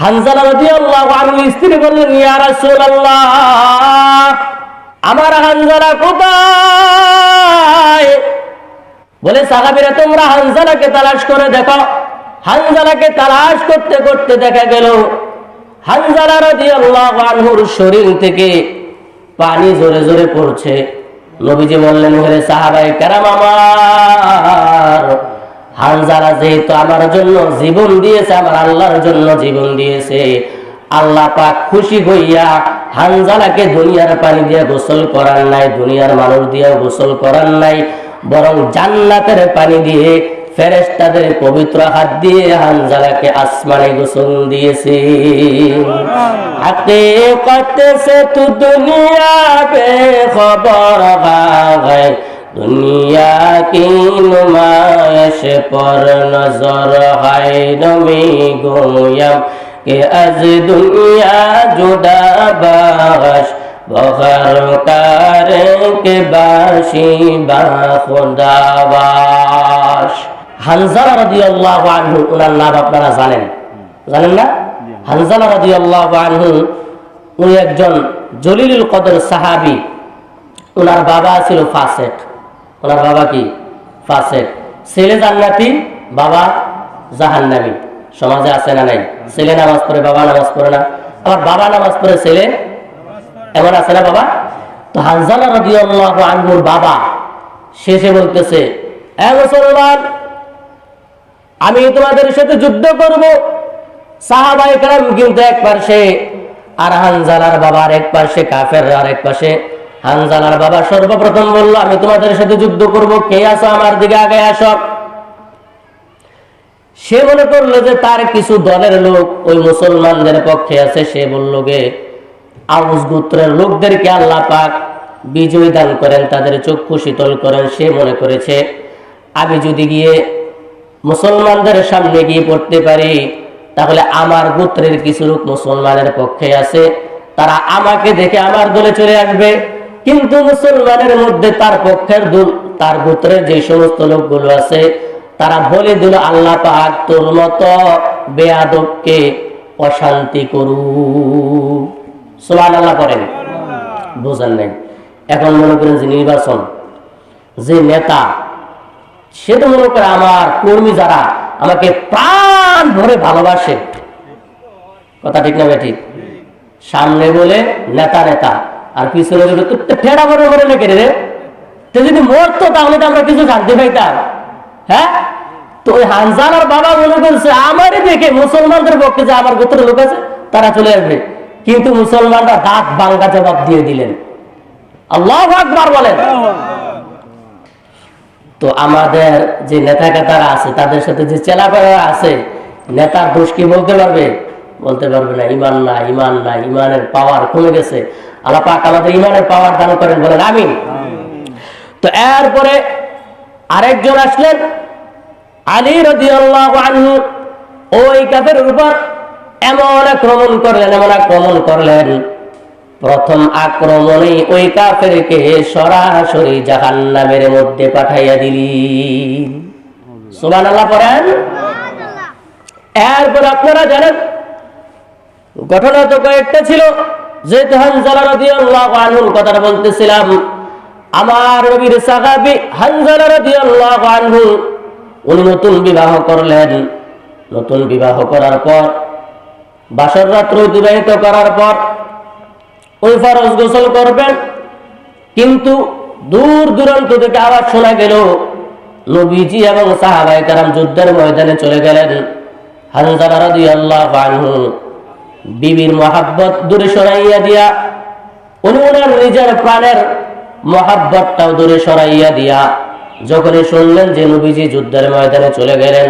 হানজালা রাদিয়াল্লাহু আনহু স্ত্রী বললেন, ইয়া রাসূলুল্লাহ কোথায়? বলে তোমরা করে দেখো। করতে করতে দেখা শরীর থেকে পানি জোরে জোরে পড়ছে। নবীজি বললেন সাহাবাই কেরাম আমার আর যারা যেহেতু আমার জন্য জীবন দিয়েছে আমার আল্লাহর জন্য জীবন দিয়েছে আল্লাহ পাক খুশি হইয়া হানজালাকে দুনিয়ার পানি দিয়ে গোসল করার নাই দুনিয়ার মানুষ দিয়ে গোসল করার নাই বরং জান্নাতের পানি দিয়ে ফেরেস্তাদের পবিত্র হাত দিয়ে হানজালাকে আসমানে গোসল দিয়েছে। হাতে কটে তু দুনিয়া বে খবর গায় দুনিয়া কি নুমায়শ পর নজর হায় নমি গোয়াম, কে আজ দুনিয়া জুদা বাস, বহর কারে কে বাসি বা খোদাবাস হানজালা রাদিয়াল্লাহু আনহু ওনার নাম আপনারা জানেন। জানেন না? হানজালা রাদিয়াল্লাহু আনহু, উনি একজন জলিলুল কদর সাহাবী। ওনার বাবা ছিল ফাসেক। ওনার বাবা কি? ফাসেক। ছেলে জান্নাতি, বাবা জাহান্নামী। সমাজে আছে না নাই? ছেলে নামাজ পড়ে, বাবা নামাজ পড়ে না। আবার বাবা নামাজ পড়ে, ছেলে এমন আছে না বাবা? তো হানজালা রাদিয়াল্লাহু আনহুর বাবা শেষে বলতেছে, এ মুসলমান, আমি তোমাদের সাথে যুদ্ধ করব। সাহাবাই কালাম কিন্তু এক পাশে আর হানজালার বাবার এক পাশে কাফের আর এক পাশে হানজালার বাবা সর্বপ্রথম বলল, আমি তোমাদের সাথে যুদ্ধ করব, কে আসো আমার দিকে আগে আসো? সে মনে করল যে তার কিছু দলের লোক ওই মুসলমানদের পক্ষে আছে। সে বলল, গে, আউস গোত্রের লোকদেরকে আল্লাহ পাক বিজয় দান করেন, তাদের চক্ষু শীতল করেন। সে মনে করেছে, আমি যদি গিয়ে মুসলমানদের সামনে গিয়ে পড়তে পারি, তাহলে আমার গোত্রের কিছু লোক মুসলমানের পক্ষে আছে। তারা আমাকে দেখে আমার দলে চলে আসবে। কিন্তু মুসলমানের মধ্যে তার পক্ষের তার গোত্রের যে সমস্ত লোকগুলো আছে, তারা বলে দিল, আল্লাহ পাক তোর মতো বেয়াদবকে অশান্তি করু সোমান আল্লাহ করেন বোঝান নাই। এখন মনে করেন যে নির্বাচন, যে নেতা, সে তো মনে করে আমার কর্মী যারা, আমাকে প্রাণ ভরে ভালোবাসে। কথা ঠিক না ঠিক? সামনে বলে, নেতা নেতা। আর পিছনে তো ঠেড়া বড় করে রে, তো যদি মরতো তাহলে তো আমরা কিছু শান্তি পাইতাম। হ্যাঁ? তো ওই হানজালার বাবা মনে করছে আমারই দেখে মুসলমানদের পক্ষে যে আমার গোত্রের লোক আছে, তারা চলে আসবে। কিন্তু মুসলমানরা দাঁত বাঙ্গা জবাব দিয়ে দিলেন। আল্লাহ আকবার বলেন। তো আমাদের যে নেতা কেতারা আছে, তাদের সাথে যে চেলাপেলা আছে, নেতার দোষ কি বলতে পারবে? বলতে পারবে না, ইমান না ইমান না ইমানের পাওয়ার কমে গেছে। আল্লাহ পাক আমাদের ইমানের পাওয়ার দান করেন বলেন আমিন। তো এরপরে আরেকজন আসলেন আলী রাদিয়াল্লাহু আনহু। ওই কাফের উপর এমন আক্রমণ করলেন এমন আক্রমণ করলেন। প্রথম আক্রমণে ওই কাফেরকে সরাসরি জাহান্নামের মধ্যে পাঠাইয়া দিলি। সুবহানাল্লাহ পড়েন? এরপর আপনারা জানেন ঘটনা তো কয়েকটা ছিল। যেহেতু হানজালা রাদিয়াল্লাহু আনহুর কথাটা বলতেছিলাম, আমার নবীর সাহাবী হানজালা রাদিয়াল্লাহু আনহু, উনি নতুন বিবাহ করলেন। নতুন বিবাহ করার পর, বাসর রাত্র অতিবাহিত করার পর, ওই ফরজ গোসল করবেন। কিন্তু দূর দূরান্ত থেকে আওয়াজ শোনা গেল, নবীজি এবং সাহাবাই কারাম যুদ্ধের ময়দানে চলে গেলেন। হানজালা রাদিয়াল্লাহু আনহু বিবির মহাব্বত দূরে সরাইয়া দিয়া, উনি ওনার নিজের প্রাণের মহাব্বতটাও দূরে সরাইয়া দিয়া যখনই শুনলেন যে নবীজি যুদ্ধের ময়দানে চলে গেলেন,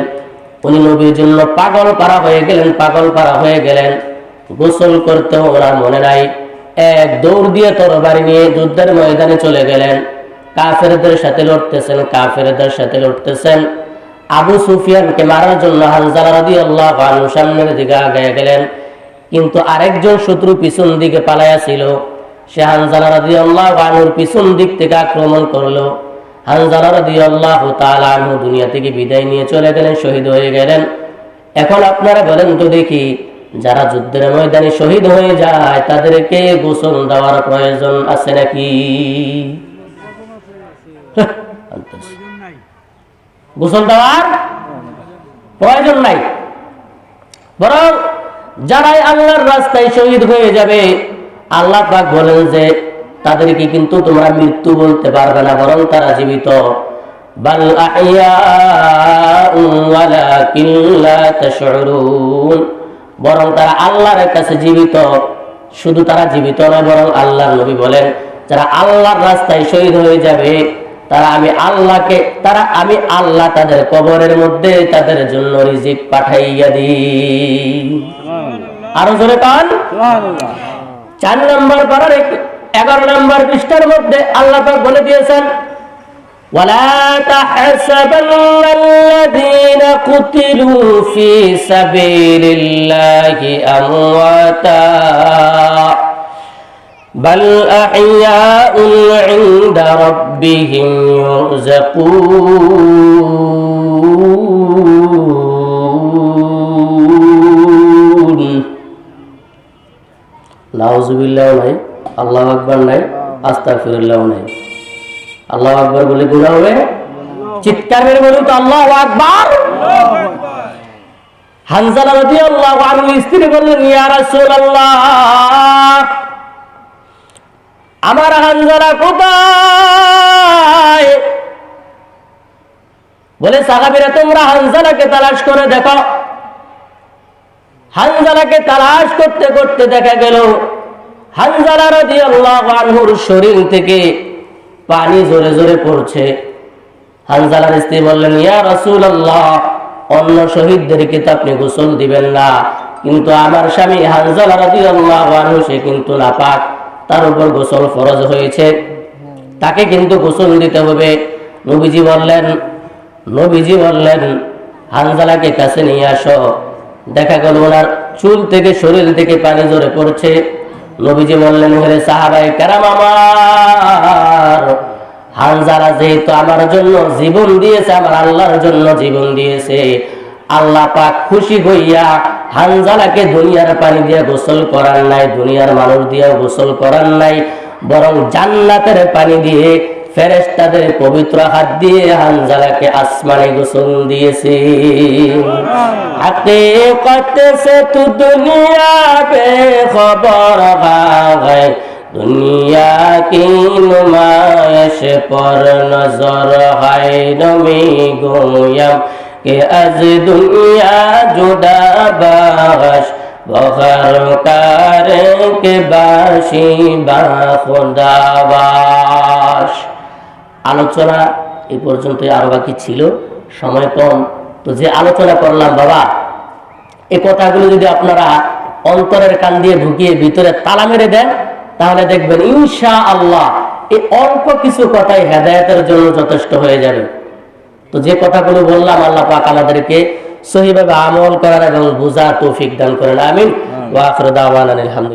উনি নবীর জন্য পাগল পারা হয়ে গেলেন, পাগল পারা হয়ে গেলেন। গোসল করতেও ওনার মনে নাই। এক দৌড় দিয়ে তরবারি নিয়ে যুদ্ধের ময়দানে চলে গেলেন। কাফেরদের সাথে লড়তেছেন, কাফেরদের সাথে লড়তেছেন। আবু সুফিয়ানকে মারার জন্য হানজালা রাদিয়াল্লাহু আনহু সামনের দিকে আগায় গেলেন। কিন্তু আরেকজন শত্রু পিছন দিকে পালাইয়া ছিল সে হানজালা রাদিয়াল্লাহু আনহুর পিছন দিক থেকে আক্রমণ করল। হানজালা রাদিয়াল্লাহু তাআলা আনহু দুনিয়া থেকে বিদায় নিয়ে চলে গেলেন শহীদ হয়ে গেলেন। এখন আপনারা বলেন তো দেখি যারা যুদ্ধের ময়দানে শহীদ হয়ে যায় তাদেরকে গোসল দেওয়ার প্রয়োজন আছে নাকি? গোসল দেওয়ার প্রয়োজন নাই। বরং যারাই আল্লাহর রাস্তায় শহীদ হয়ে যাবে, আল্লাহ পাক বলেন যে, তাদেরকে কিন্তু তোমরা মৃত্যু বলতে পারবে না, বরং তারা জীবিত। বরং তারা আল্লাহর কাছে জীবিত। শুধু তারা জীবিত নয়, বরং আল্লাহর নবী বলেন, যারা আল্লাহর রাস্তায় শহীদ হয়ে যাবে তারা আমি আল্লাহকে তারা আমি আল্লাহ তাদের কবরের মধ্যে তাদের জন্য রিজিক পাঠাইয়া দিই আরো জোরে পান চার নম্বর পারার এক- এগারো নম্বর পৃষ্ঠার মধ্যে আল্লাহ পাক বলে দিয়েছেন ولا تحسبن الذين قتلوا في سبيل الله أمواتا بل أحياء عند ربهم يرزقون নাউজুবিল্লাহ নাই আল্লাহ আকবার নাই আস্তাগফিরুল্লাহ নাই আল্লাহ আকবার বলে গুণা হবে চিৎকার মেরে বলুন তো আল্লাহ আকবার হানজালা রাদিয়াল্লাহু আনহু স্ত্রী বললেন ইয়া রাসূলুল্লাহ আমার হানজালা কোথায়? বলে সাহাবীরা, তোমরা হানজালাকে তালাশ করে দেখো। হানজালাকে তালাশ করতে করতে দেখা গেল হানজালা রাদিয়াল্লাহু আনহুর শরীর থেকে পানি জোরে জোরে পড়ছে। হানজালার স্ত্রী বললেন, ইয়া রাসূলুল্লাহ, অন্য শহীদদেরকে তো আপনি গোসল দিবেন না, কিন্তু আমার স্বামী হানজালা রাদিয়াল্লাহু আনহু, সে কিন্তু নাপাক। তার উপর গোসল ফরজ হয়েছে। তাকে কিন্তু গোসল দিতে হবে। নবীজি বললেন নবীজি বললেন, হানজালাকে কাছে নিয়ে আসো। দেখা গেল ওনার চুল থেকে শরীর থেকে পানি জোরে পড়ছে। নবীজি বললেন হেরে সাহাবাই কারাম আমার, হানজালা যেহেতু আমার জন্য জীবন দিয়েছে, আমার আল্লাহর জন্য জীবন দিয়েছে, আল্লাহ পাক খুশি হইয়া হানজালাকে দুনিয়ার পানি দিয়ে গোসল করার নাই, দুনিয়ার মানুষ দিয়ে গোসল করার নাই, বরং জান্নাতের পানি দিয়ে ফেরেশতাদের পবিত্র হাত দিয়ে হানজালাকে আসমানে গোসল দিয়েছে। হাকিকত সে তু দুনিয়া বে খবর হয় দুনিয়া কি নুমায়শ পর নজর হয় নমি গোয়ম। কে আজ দুনিয়া জুদা বাস বহর কার কে বাসি বা খুদাবাস আলোচনা এই পর্যন্ত আরও বাকি ছিল, সময় কম। তো যে আলোচনা করলাম, বাবা এই কথাগুলো যদি আপনারা অন্তরের কান দিয়ে ঢুকিয়ে ভিতরে তালা মেরে দেন, তাহলে দেখবেন ইনশা আল্লাহ এই অল্প কিছু কথাই হেদায়তের জন্য যথেষ্ট হয়ে যাবে। তো যে কথাগুলো বললাম আল্লাহ পাক আমাদেরকে সহিভাবে আমল করার এবং বোঝার তৌফিক দান করেন। আমিন। ওয়াকর দাওয়ান আলহামদুলিল্লাহ